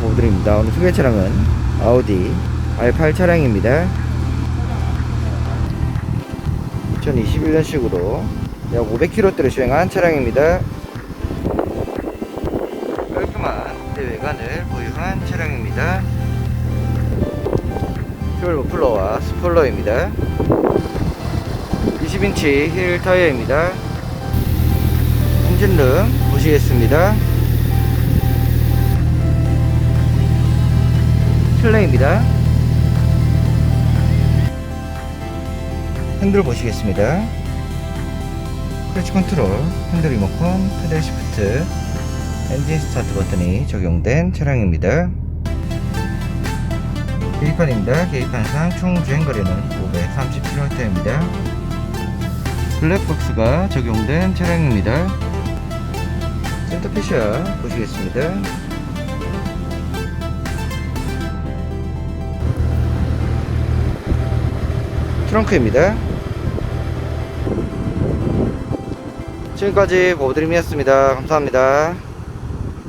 보여드립니다. 오늘 소개 차량은 아우디 R8 차량입니다. 2021년식으로 약 500km대를 주행한 차량입니다. 깔끔한 내외관을 보유한 차량입니다. 퓨얼 머플러와 스폴러입니다. 20인치 힐 타이어입니다. 엔진룸 보시겠습니다. 플레이입니다. 핸들 보시겠습니다. 크러치 컨트롤, 핸들 리모컨, 페달 시프트, 엔진 스타트 버튼이 적용된 차량입니다. 계기판입니다. 계기판상 총 주행거리는 530km입니다. 블랙박스가 적용된 차량입니다. 센터피시아 보시겠습니다. 트렁크입니다. 지금까지 보드림이었습니다. 감사합니다.